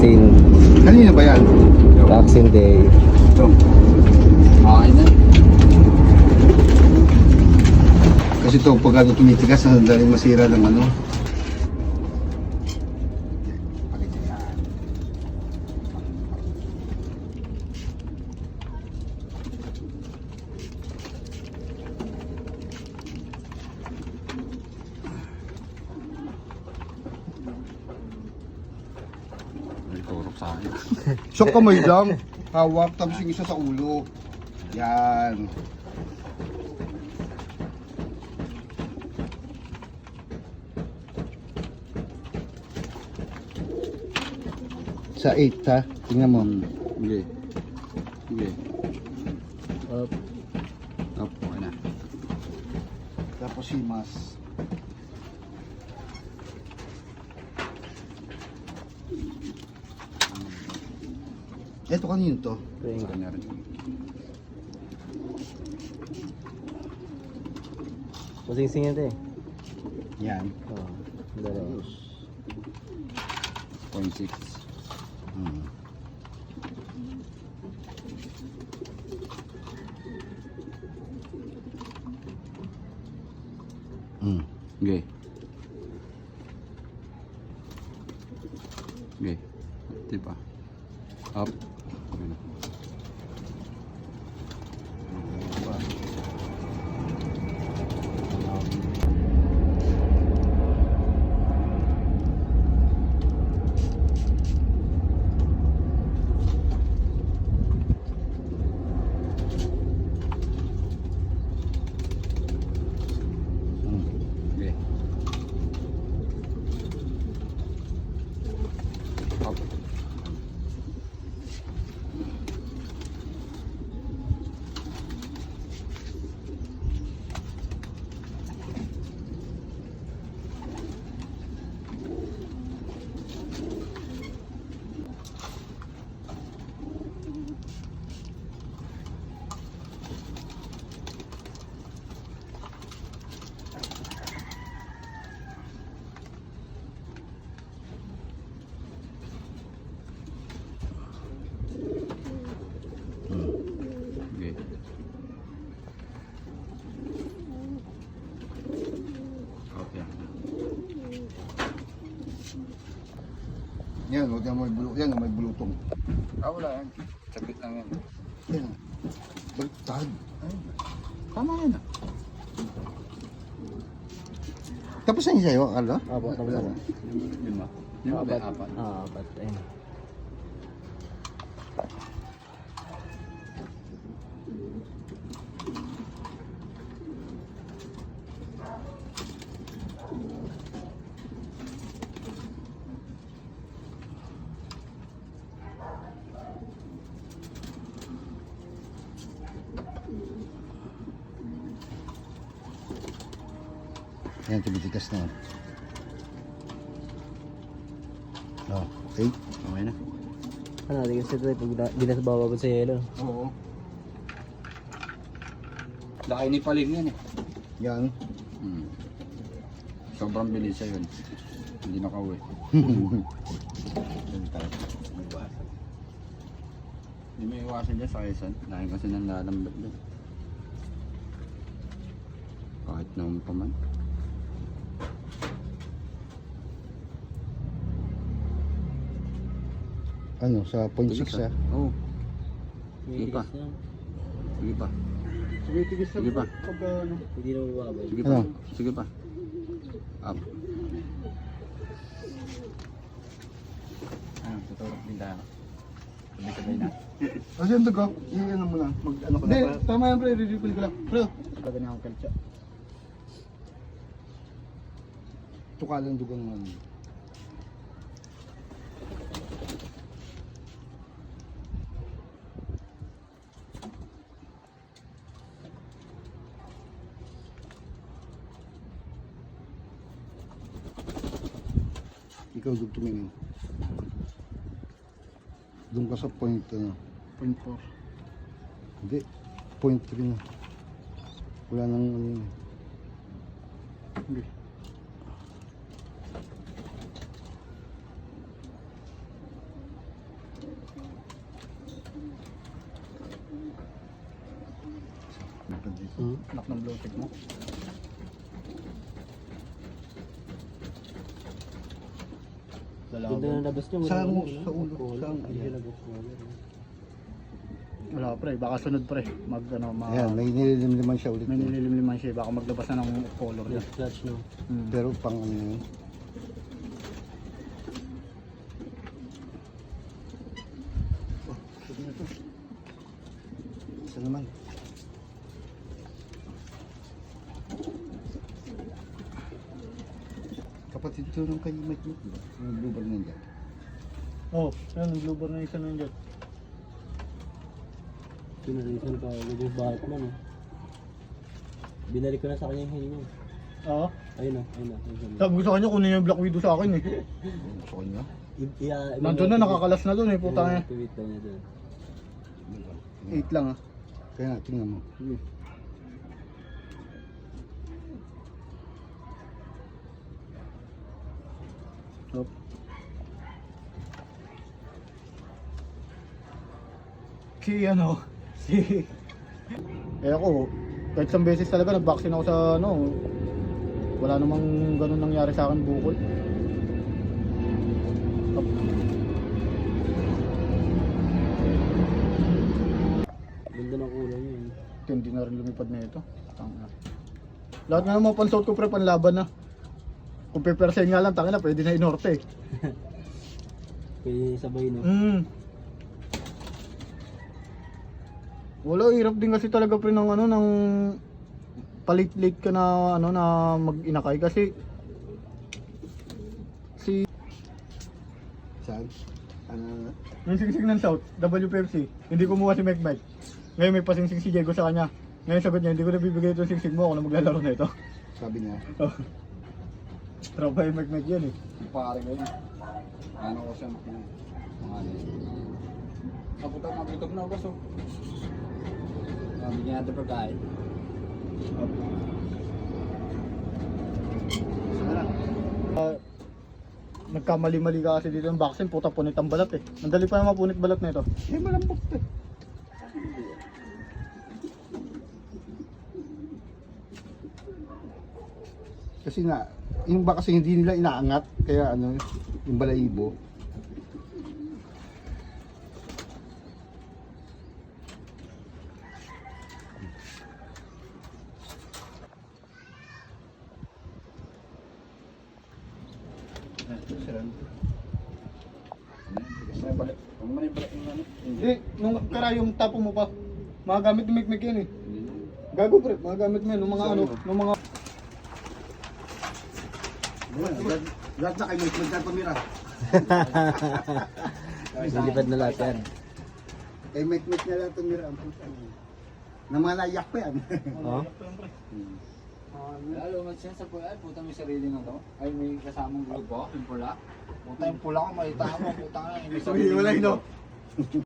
vaccine. Kanina ba yan? Vaccine day. Ito. Okay na. Kasi ito, pag ano tumitigas, sandaling masira ng ano. So kamay lang, hawak, tapos yung isa sa ulo. Yan. Sa 8 ha, tingnan mo. Sige. Sige. Up. Up, okay na. Tapos si Ito kanino to? Okay na rin. Masing-sing ito eh. Yan. Oh, dalawa. 0.6. Hmm. Hmm. Sige. Sige. Diba? Up. Okay na. Hmm. Sige. Up. Sige. Okay. Yan, huwag yan may bulutong. Yan, may bulutong. Ah, wala yan. Saglit lang yan. Yan. Baliktad. Ay. Tama yan ah. Tapos na yung sa'yo, Carlo? Apo, tapos na. Lima. Lima ba? Apat. Ah, apat. Ayun. Yan, tumitigas na. Oh, okay. Okay na. Ano, di kasi ito eh, pag na- di na sa yelo. Oo. Laki ni Paling yan eh. Yan. Hmm. Sobrang bilis siya yun. Hindi nakauwi. Hindi may iwasan dyan sa Quezon. Dahil kasi nang lalambat doon. Kahit naman pa man. Ano, sa 0.6 ha. Oo. Sige pa. Sige pa. Sige, tigis Sige pa. Hindi na bababa. Sige pa. Ano? Sige pa. Up. Ano, tutulog din tayo. Sabay-sabay na. Kasi yung dugo, yung ano mo lang, mag ano ka Hindi, tama yan pre, re-refill ko lang. Pre, Pagka na akong kalcha. tukalan dugo ng ano. ikaw yung tumingin. Doon ka sa point ano? Point 4 hindi point 3 na. Wala nang ano yun. Hindi. Hmm. Lock ng blowpick mo. Ganda na labas niya. Sa sa ulo, color. sa nag-color. Wala pre, baka sunod pre. Mag ano, ma... Ayan, may nililimliman siya ulit. May eh. nililimliman siya, baka maglabas na ng color niya. Clutch no. Hmm. Pero pang ano yun. Oh, sige na to. Isa naman. Kapatid ito nung kay ba? Yung blue bar nandiyan. Oh, yan, yung blue bar na isa nandiyan. Pinarisan pa agad yung Batman oh. Binalik ko na sa kanya yung hinyo. Oo. Ayun na, ayun na. ayun na. Sabi ko sa kanya, kunin yung Black Widow sa akin eh. Gusto ko niya. I- Nandun na, nakakalas na dun eh, puta niya. Tuwit daw niya dun. Eight lang ah. Kaya nga, tingnan mo. Hop. Si ano, si... Eh ako, kahit isang beses talaga nag-vaccine ako sa ano, wala namang ganun nangyari sa akin bukol. Hop. Ganda ng kulay niya. eh. Hindi na rin lumipad na ito. Tanga. Lahat nga ng mga pansot ko pre panlaban na. Kung pepersen nga lang, tangina, pwede na inorte. Pwede sabay no. Mm. Wala, hirap din kasi talaga pre ng ano, ng palit-lit ka na ano na mag-inakay kasi si Saan? Ano? yung singsing ng South, WPFC, hindi kumuha si Mike Mike. Ngayon may pasingsing si Diego sa kanya. Ngayon sagot niya, hindi ko nabibigay itong singsing mo ako na maglalaro na ito. Sabi niya. Oh. Tropa yung Mike yan eh. Pare ko yun. Ano ko siya mga mga ano yun. Naputok, naputok na ako so. Ah, bigyan natin pagkain. Ah, nagkamali-mali ka kasi dito ng vaccine, puta punit ang balat eh. Mandali pa yung mapunit balat na ito. Eh, malambot to. Kasi nga, yung ba kasi hindi nila inaangat, kaya ano, yung balahibo. Balik. Kung may balik yung ano. Hindi, nung tapo mo pa, magagamit ni Mike yan eh. Hindi. Gago pre, magagamit mo yan, nung mga ano, nung mga... Lahat na kayo, may magtatamira. Nilipad na lahat yan. Kay Mike Mike na lang tumira ang puta. Namanayak pa yan. Oh? Lalo nga siya sa pula, puta may sarili na to. Ay may kasamang grupo, yung pula. Puta yung pula ko, makita mo, puta nga. May wala yun, no?